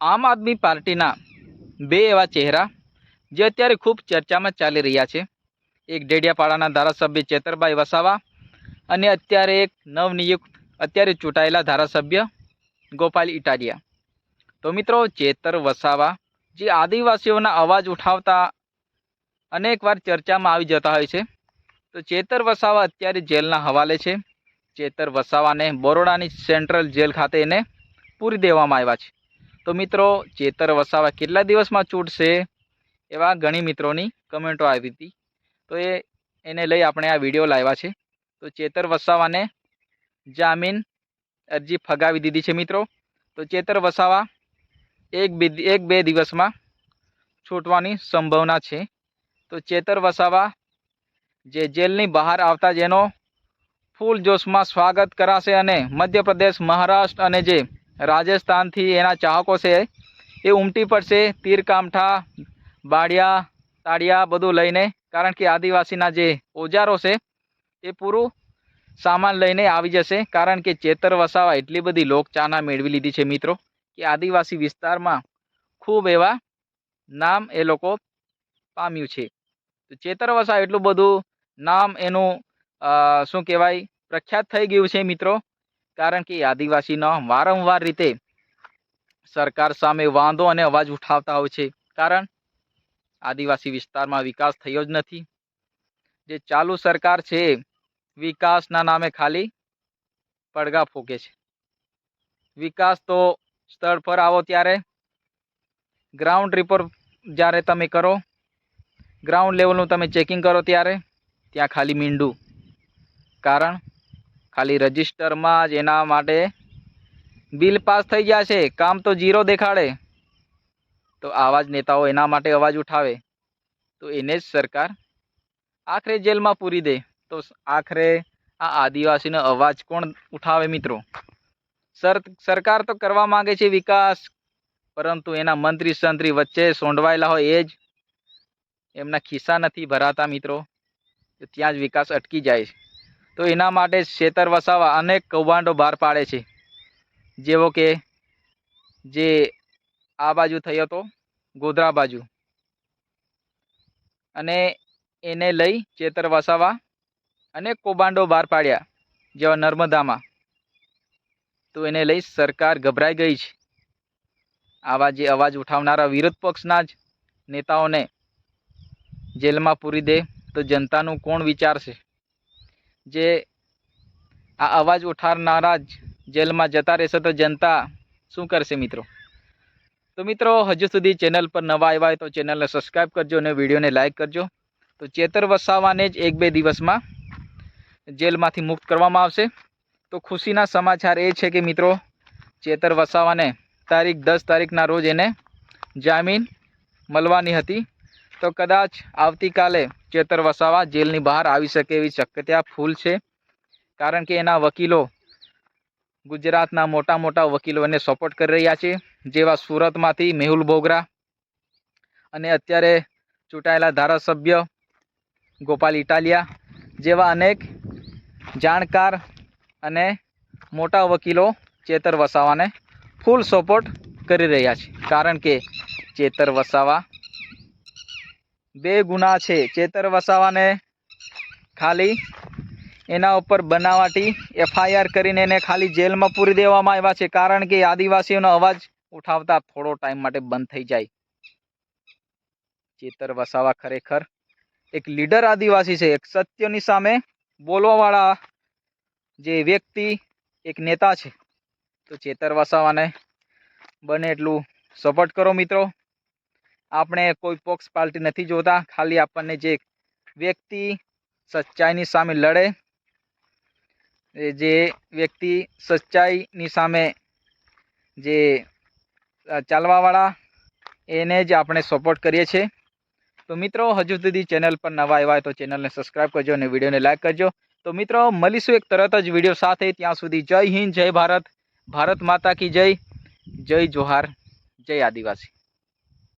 આમ આદમી પાર્ટીના બે એવા ચહેરા જે અત્યારે ખૂબ ચર્ચામાં ચાલી રહ્યા છે. એક ડેડિયાપાડાના ધારાસભ્ય ચેતરભાઈ વસાવા અને અત્યારે એક નવનિયુક્ત, અત્યારે ચૂંટાયેલા ધારાસભ્ય ગોપાલ ઇટાલિયા. તો મિત્રો, ચેતર વસાવા જે આદિવાસીઓના અવાજ ઉઠાવતા અનેકવાર ચર્ચામાં આવી જતા હોય છે. તો ચેતર વસાવા અત્યારે જેલના હવાલે છે. ચેતર વસાવાને બરોડાની સેન્ટ્રલ જેલ ખાતે એને પૂરી દેવામાં આવ્યા છે. તો મિત્રો, ચેતર વસાવા કેટલા દિવસમાં છૂટશે એવા ઘણી મિત્રોની કમેન્ટો આવી હતી. તો એ, એને લઈ આપણે આ વીડિયો લાવ્યા છે. તો ચેતર વસાવાને જામીન અરજી ફગાવી દીધી છે મિત્રો. તો ચેતર વસાવા એક બે એક બે દિવસમાં છૂટવાની સંભાવના છે. તો ચેતર વસાવા જે જેલની બહાર આવતા જેનો ફૂલ જોશમાં સ્વાગત કરાશે અને મધ્યપ્રદેશ, મહારાષ્ટ્ર અને જે રાજસ્થાનથી એના ચાહકો છે. એ ઉમટી પડશે તીર કામઠા બાળિયા તાળિયા બધું લઈને, કારણ કે આદિવાસીના જે ઓજારો છે, એ પૂરું સામાન લઈને આવી જશે, કારણ કે ચેતર વસાવા એટલી બધી લોકચાહના મેળવી લીધી છે મિત્રો, કે આદિવાસી વિસ્તારમાં ખૂબ એવા નામ એ લોકો પામ્યું છે. તો ચેતર વસાવા એટલું બધું નામ એનું શું કહેવાય, પ્રખ્યાત થઈ ગયું છે મિત્રો કારણ કે આદિવાસીનો વારંવાર રીતે સરકાર સામે વાંધો અને અવાજ ઉઠાવતા હોય છે. કારણ આદિવાસી વિસ્તારમાં વિકાસ થયો જ નથી. જે ચાલુ સરકાર છે, વિકાસના નામે ખાલી પડઘા ફૂંકે છે. વિકાસ તો સ્થળ પર આવો ત્યારે ગ્રાઉન્ડ રિપોર્ટ જ્યારે તમે કરો ગ્રાઉન્ડ લેવલનું તમે ચેકિંગ કરો ત્યારે, ત્યાં ખાલી મીંડું. કારણ ખાલી રજિસ્ટરમાં જ એના માટે બિલ પાસ થઈ ગયા છે. કામ તો જીરો દેખાડે. તો આવા જ નેતાઓ એના માટે અવાજ ઉઠાવે. તો એને જ સરકાર આખરે જેલમાં પૂરી દે. તો આખરે આ આદિવાસીનો અવાજ કોણ ઉઠાવે મિત્રો? સર, સરકાર તો કરવા માંગે છે વિકાસ. પરંતુ એના મંત્રી સંત્રી વચ્ચે સોંડવાયેલા હોય એ જ. એમના ખિસ્સા નથી ભરાતા મિત્રો. ત્યાં જ વિકાસ અટકી જાય છે. તો એના માટે શેતર વસાવા અનેક કૌભાંડો બહાર પાડે છે. જેવો કે જે આ બાજુ થયો હતો, ગોધરા બાજુ. અને એને લઈ ચેતર વસાવા અનેક કૌભાંડો બહાર પાડ્યા, જેવા નર્મદામાં. તો એને લઈ સરકાર ગભરાઈ ગઈ છે. આવા જે અવાજ ઉઠાવનારા વિરોધ પક્ષના જ નેતાઓને જેલમાં પૂરી દે તો જનતાનું કોણ વિચારશે? જે આ અવાજ ઉઠાવનારા જેલમાં જતા રહેશે તો જનતા શું કરશે મિત્રો? તો મિત્રો, હજુ સુધી ચેનલ પર નવા આવ્યા હોય તો ચેનલને સબસ્ક્રાઈબ કરજો અને વિડીયોને લાઇક કરજો. તો ચેતર વસાવાને જ એક બે દિવસમાં જેલમાંથી મુક્ત કરવામાં આવશે. તો ખુશીના સમાચાર એ છે કે મિત્રો, ચેતર વસાવાને તારીખ દસ તારીખના રોજ એને જામીન મળવાની હતી. તો કદાચ આવતીકાલે ચેતર વસાવા જેલની બહાર આવી શકે એવી શક્યતા ફૂલ છે. કારણ કે એના વકીલો ગુજરાતના મોટા મોટા વકીલો એને સપોર્ટ કરી રહ્યા છે. જેવા સુરતમાંથી મેહુલ બોગરા અને અત્યારે ચૂંટાયેલા ધારાસભ્ય ગોપાલ ઇટાલિયા જેવા અનેક જાણકાર અને મોટા વકીલો ચેતર વસાવાને ફૂલ સપોર્ટ કરી રહ્યા છે. કારણ કે ચેતર વસાવા બે ગુના છે. ચેતર વસાવાને ખાલી એના ઉપર બનાવટી એફઆઈઆર કરીને એને ખાલી જેલમાં પૂરી દેવામાં આવ્યા છે. કારણ કે આદિવાસીઓનો અવાજ ઉઠાવતા થોડો ટાઈમ માટે બંધ થઈ જાય. ચેતર વસાવા ખરેખર એક લીડર આદિવાસી છે. એક સત્યની સામે બોલવાવાળા જે વ્યક્તિ એક નેતા છે. તો ચેતર વસાવાને બને એટલું સપોર્ટ કરો મિત્રો. આપણે કોઈ પોક્સ પાર્ટી નથી જોતા. ખાલી આપણને જે વ્યક્તિ સચ્ચાઈની સામે લડે જે વ્યક્તિ સચ્ચાઈની સામે જે ચાલવાવાળા, એને જ આપણે સપોર્ટ કરીએ છીએ. તો મિત્રો, હજુ સુધી ચેનલ પર નવા આવ્યા તો ચેનલને સબસ્ક્રાઈબ કરજો અને વિડીયોને લાઇક કરજો. તો મિત્રો, મળીશું એક તરત જ વીડિયો સાથે. ત્યાં સુધી જય હિન્દ, જય ભારત. ભારત માતા કી જય. જય જોહાર. જય આદિવાસી.